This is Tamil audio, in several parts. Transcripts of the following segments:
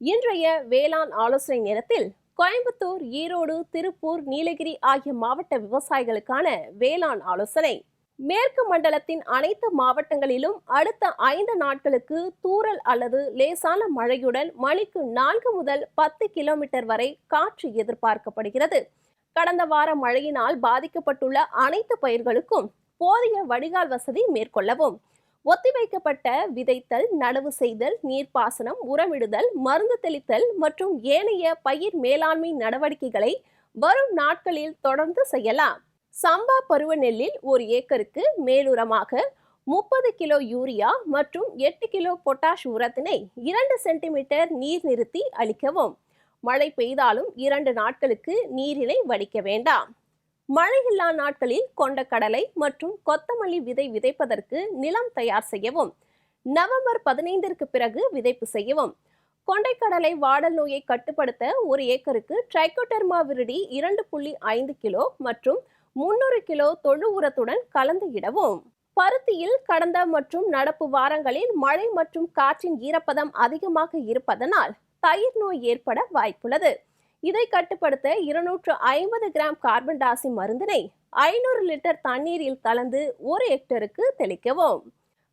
இன்றைய வேளாண் ஆலோசனை நேரத்தில் கோயம்புத்தூர் ஈரோடு திருப்பூர் நீலகிரி ஆகிய மாவட்ட விவசாயிகளுக்கான வேளாண் ஆலோசனை. மேற்கு மண்டலத்தின் அனைத்து மாவட்டங்களிலும் அடுத்த ஐந்து நாட்களுக்கு தூரல் அல்லது லேசான மழையுடன் மணிக்கு நான்கு முதல் பத்து கிலோமீட்டர் வரை காற்று எதிர்பார்க்கப்படுகிறது. கடந்த வார மழையினால் பாதிக்கப்பட்டுள்ள அனைத்து பயிர்களுக்கும் போதிய வடிகால் வசதி மேற்கொள்ளவும் ஒத்திவைக்கப்பட்ட விதைத்தல் நடவு செய்தல் நீர்ப்பாசனம் உரமிடுதல் மருந்து தெளித்தல் மற்றும் ஏனைய பயிர் மேலாண்மை நடவடிக்கைகளை வரும் நாட்களில் தொடர்ந்து செய்யலாம். சம்பா பருவ நெல்லில் ஒரு ஏக்கருக்கு மேலுரமாக முப்பது கிலோ யூரியா மற்றும் எட்டு கிலோ பொட்டாஷ் உரத்தினை இரண்டு சென்டிமீட்டர் நீர் நிறுத்தி அளிக்கவும். மழை பெய்தாலும் இரண்டு நாட்களுக்கு நீரினை வடிக்க வேண்டாம். மழையில்லா நாட்களில் கொண்டக்கடலை மற்றும் கொத்தமல்லி விதை விதைப்பதற்கு நிலம் தயார் செய்யவும் நவம்பர் பதினைந்திற்கு பிறகு விதைப்பு செய்யவும். கொண்டைக்கடலை வாடல் நோயை கட்டுப்படுத்த ஒரு ஏக்கருக்கு ட்ரைகோடெர்மா விருடி இரண்டு புள்ளி ஐந்து கிலோ மற்றும் முன்னூறு கிலோ தொழு உரத்துடன் கலந்து இடவும். பருத்தியில் கடந்த மற்றும் நடப்பு வாரங்களில் மழை மற்றும் காற்றின் ஈரப்பதம் அதிகமாக இருப்பதனால் தயிர் நோய் ஏற்பட வாய்ப்புள்ளது. இதை கட்டுப்படுத்த இருநூற்று ஐம்பது கிராம் கார்பன் டாசி மருந்தினை ஐநூறு லிட்டர் தண்ணீரில் கலந்து ஒரு ஹெக்டருக்கு தெளிக்கவும்.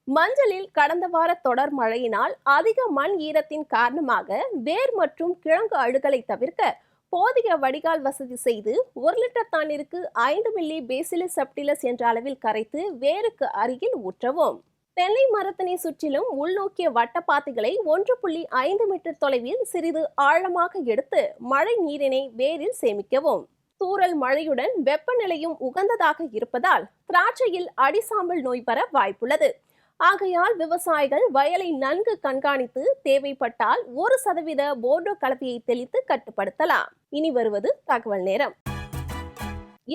மஞ்சளில் கடந்த வார தொடர் மழையினால் அதிக மண் ஈரத்தின் காரணமாக வேர் மற்றும் கிழங்கு அழுகலை தவிர்க்க போதிய வடிகால் வசதி செய்து ஒரு லிட்டர் தண்ணீருக்கு ஐந்து மில்லி பேசிலஸ் சப்டிலஸ் என்ற அளவில் கரைத்து வேருக்கு அருகில் ஊற்றவும். தென்னை மரத்தினை சுற்றிலும் உள்நோக்கிய வட்டப்பாத்திகளை ஒன்று புள்ளி ஐந்து மீட்டர் தொலைவில் சிறிது ஆழமாக எடுத்து மழை நீரினை வேரில் சேமிக்கவும். தூறல் மழையுடன் வெப்பநிலையும் உகந்ததாக இருப்பதால் திராட்சையில் அடிசாம்பல் நோய் பெற வாய்ப்புள்ளது. ஆகையால் விவசாயிகள் வயலை நன்கு கண்காணித்து தேவைப்பட்டால் ஒரு சதவீத போர்டோ கலவையை தெளித்து கட்டுப்படுத்தலாம். இனி வருவது தகவல் நேரம்.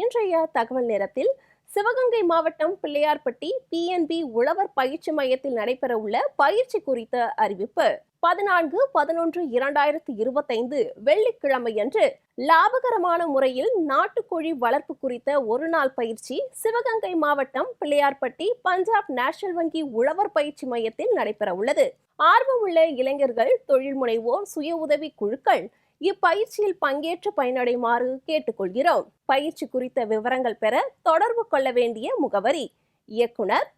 இன்றைய தகவல் நேரத்தில் சிவகங்கை மாவட்டம் பிள்ளையார்பட்டி பிஎன்பி உழவர் பயிற்சி மையத்தில் நடைபெற உள்ள பயிற்சி குறித்த அறிவிப்பு. பதினான்கு பதினொன்று இரண்டாயிரத்தி இருபத்தைந்து வெள்ளிக்கிழமையன்று லாபகரமான முறையில் நாட்டுக்கோழி வளர்ப்பு குறித்த ஒரு நாள் பயிற்சி சிவகங்கை மாவட்டம் பிள்ளையார்பட்டி பஞ்சாப் நேஷனல் வங்கி உழவர் பயிற்சி மையத்தில் நடைபெறவுள்ளது. ஆர்வமுள்ள இளைஞர்கள் தொழில் முனைவோர் சுய உதவி குழுக்கள் இப்பயிற்சியில் பங்கேற்று பயனடைமாறு கேட்டுக்கொள்கிறோம். பயிற்சி குறித்த விவரங்கள் பெற தொடர்பு கொள்ள வேண்டிய முகவரி இயக்குனர்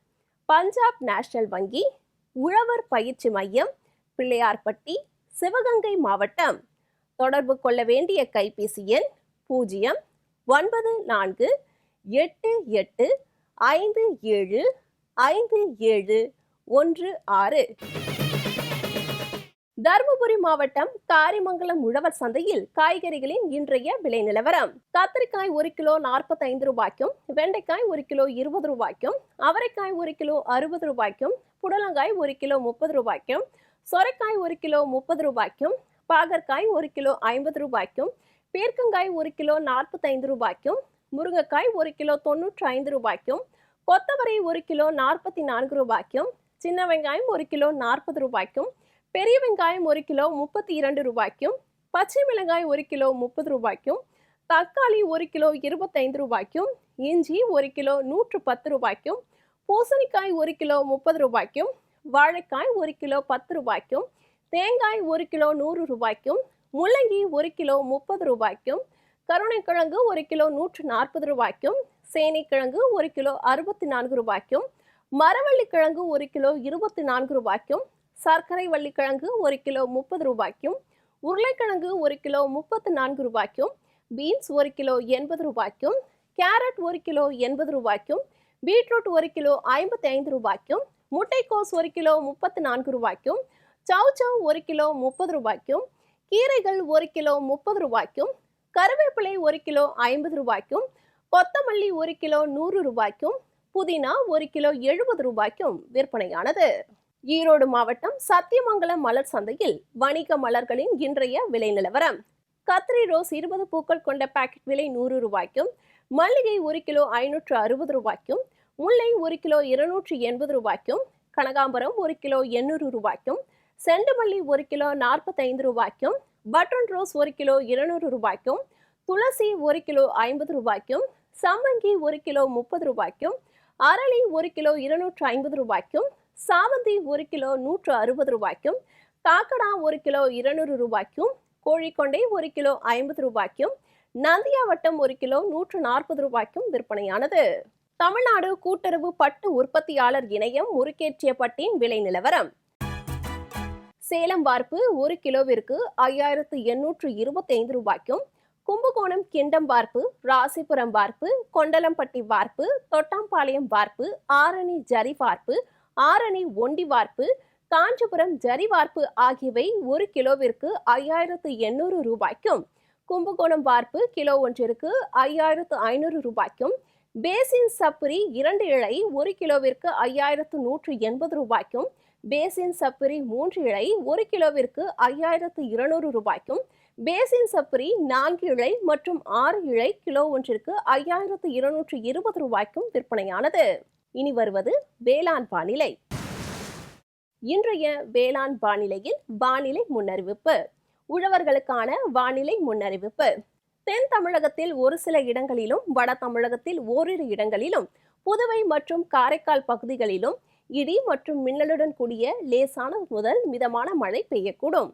பஞ்சாப் நேஷனல் வங்கி உழவர் பயிற்சி மையம் பிள்ளையார்பட்டி சிவகங்கை மாவட்டம். தொடர்பு கொள்ள வேண்டிய கைபேசி எண் பூஜ்ஜியம் ஒன்பது நான்கு எட்டு எட்டு ஐந்து ஏழு ஐந்து ஏழு ஒன்று ஆறு. தருமபுரி மாவட்டம் காரிமங்கலம் உழவர் சந்தையில் காய்கறிகளின் இன்றைய விலை நிலவரம் கத்திரிக்காய் ஒரு கிலோ நாற்பத்தைந்து ரூபாய்க்கும் வெண்டைக்காய் ஒரு கிலோ இருபது ரூபாய்க்கும் அவரைக்காய் ஒரு கிலோ அறுபது ரூபாய்க்கும் புடலங்காய் ஒரு கிலோ முப்பது ரூபாய்க்கும் சொரைக்காய் ஒரு கிலோ முப்பது ரூபாய்க்கும் பாகற்காய் ஒரு கிலோ ஐம்பது ரூபாய்க்கும் பீர்க்கங்காய் ஒரு கிலோ நாற்பத்தைந்து ரூபாய்க்கும் முருங்கைக்காய் ஒரு கிலோ தொண்ணூற்றி ஐந்து ரூபாய்க்கும் கொத்தவரை ஒரு கிலோ நாற்பத்தி நான்கு ரூபாய்க்கும் சின்ன வெங்காயம் ஒரு கிலோ நாற்பது ரூபாய்க்கும் பெரிய வெங்காயம் ஒரு கிலோ முப்பத்தி இரண்டு ரூபாய்க்கும் பச்சை மிளகாய் ஒரு கிலோ முப்பது ரூபாய்க்கும் தக்காளி ஒரு கிலோ இருபத்தைந்து ரூபாய்க்கும் இஞ்சி ஒரு கிலோ நூற்று பத்து ரூபாய்க்கும் பூசணிக்காய் ஒரு கிலோ முப்பது ரூபாய்க்கும் வாழைக்காய் ஒரு கிலோ பத்து ரூபாய்க்கும் தேங்காய் ஒரு கிலோ நூறு ரூபாய்க்கும் முள்ளங்கி ஒரு கிலோ முப்பது ரூபாய்க்கும் கருணைக்கிழங்கு ஒரு கிலோ நூற்று நாற்பது ரூபாய்க்கும் சேனைக்கிழங்கு ஒரு கிலோ அறுபத்தி நான்கு ரூபாய்க்கும் மரவள்ளி கிழங்கு ஒரு கிலோ இருபத்தி நான்கு ரூபாய்க்கும் சர்க்கரை வள்ளிக்கிழங்கு ஒரு கிலோ முப்பது ரூபாய்க்கும் உருளைக்கிழங்கு ஒரு கிலோ முப்பத்து நான்கு ரூபாய்க்கும் பீன்ஸ் ஒரு கிலோ எண்பது ரூபாய்க்கும் கேரட் ஒரு கிலோ எண்பது ரூபாய்க்கும் பீட்ரூட் ஒரு கிலோ ஐம்பத்தி ஐந்து ரூபாய்க்கும் முட்டைக்கோஸ் ஒரு கிலோ முப்பத்து நான்கு ரூபாய்க்கும் சவ் சவ் ஒரு கிலோ முப்பது ரூபாய்க்கும் கீரைகள் ஒரு கிலோ முப்பது ரூபாய்க்கும் கருவேப்பிலை ஒரு கிலோ ஐம்பது ரூபாய்க்கும் கொத்தமல்லி ஒரு கிலோ நூறு ரூபாய்க்கும் புதினா ஒரு கிலோ எழுபது ரூபாய்க்கும் விற்பனையானது ஈரோடு மாவட்டம் சத்தியமங்கலம் மலர் சந்தையில் வணிக மலர்களின் இன்றைய விலை நிலவரம். கத்திரி ரோஸ் இருபது பூக்கள் கொண்ட பாக்கெட் விலை நூறு ரூபாய்க்கும் மல்லிகை ஒரு கிலோ ஐநூற்று அறுபது ரூபாய்க்கும் முல்லை ஒரு கிலோ இருநூற்று எண்பது ரூபாய்க்கும் கனகாம்பரம் ஒரு கிலோ எண்ணூறு ரூபாய்க்கும் செண்டுமல்லி ஒரு கிலோ நாற்பத்தைந்து ரூபாய்க்கும் பட்டன் ரோஸ் ஒரு கிலோ இருநூறு ரூபாய்க்கும் துளசி ஒரு கிலோ ஐம்பது ரூபாய்க்கும் சம்மங்கி ஒரு கிலோ முப்பது ரூபாய்க்கும் அரளி ஒரு கிலோ இருநூற்று ஐம்பது ரூபாய்க்கும் சாமந்தி ஒரு கிலோ நூற்று அறுபது ரூபாய்க்கும் காக்கடா ஒரு கிலோ இருநூறு ரூபாய்க்கும் கோழிக்கொண்டை ஒரு கிலோ ஐம்பது ரூபாய்க்கும் நந்தியாவட்டம் ஒரு கிலோ நூற்று நாற்பது ரூபாய்க்கும் விற்பனையானது. தமிழ்நாடு கூட்டுறவு பட்டு உற்பத்தியாளர் இணையம் முறுக்கேற்றிய பட்டின் விலை நிலவரம். சேலம் வார்ப்பு ஒரு கிலோவிற்கு ஐயாயிரத்து எண்ணூற்று இருபத்தைந்து ரூபாய்க்கும் கும்பகோணம் கிண்டம் வார்ப்பு ராசிபுரம் வார்ப்பு கொண்டலம்பட்டி வார்ப்பு தொட்டாம்பாளையம் வார்ப்பு ஆரணி ஜரி வார்ப்பு ஆரணி ஒண்டி வார்ப்பு காஞ்சிபுரம் ஜரி வார்ப்பு ஆகியவை ஒரு கிலோவிற்கு ஐயாயிரத்து எண்ணூறு ரூபாய்க்கும். கும்பகோணம் வார்ப்பு கிலோ ஒன்றிற்கு ஐயாயிரத்து ஐநூறு ரூபாய்க்கும். பேசின் சப்புரி இரண்டு இழை ஒரு கிலோவிற்கு ஐயாயிரத்து நூற்று எண்பது ரூபாய்க்கும். பேசின் சப்புரி மூன்று இழை ஒரு கிலோவிற்கு ஐயாயிரத்து இருநூறு ரூபாய்க்கும். பேசின் சப்ரி நான்கு இழை மற்றும் ஆறு இழை கிலோ ஒன்றிற்கு ஐயாயிரத்து இருநூற்று இருபது ரூபாய்க்கும் விற்பனையானது. இனி வருவது வேளாண் வானிலை. இன்றைய வேளாண் வானிலையில் வானிலை முன்னறிவிப்பு. உழவர்களுக்கான வானிலை முன்னறிவிப்பு. தென் தமிழகத்தில் ஒரு சில இடங்களிலும் வட தமிழகத்தில் ஓரிரு இடங்களிலும் புதுவை மற்றும் காரைக்கால் பகுதிகளிலும் இடி மற்றும் மின்னலுடன் கூடிய லேசான முதல் மிதமான மழை பெய்யக்கூடும்.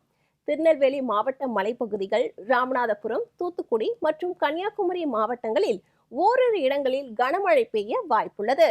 திருநெல்வேலி மாவட்ட மலைப்பகுதிகள் ராமநாதபுரம் தூத்துக்குடி மற்றும் கன்னியாகுமரி மாவட்டங்களில் ஓரிரு இடங்களில் கனமழை பெய்ய வாய்ப்புள்ளது.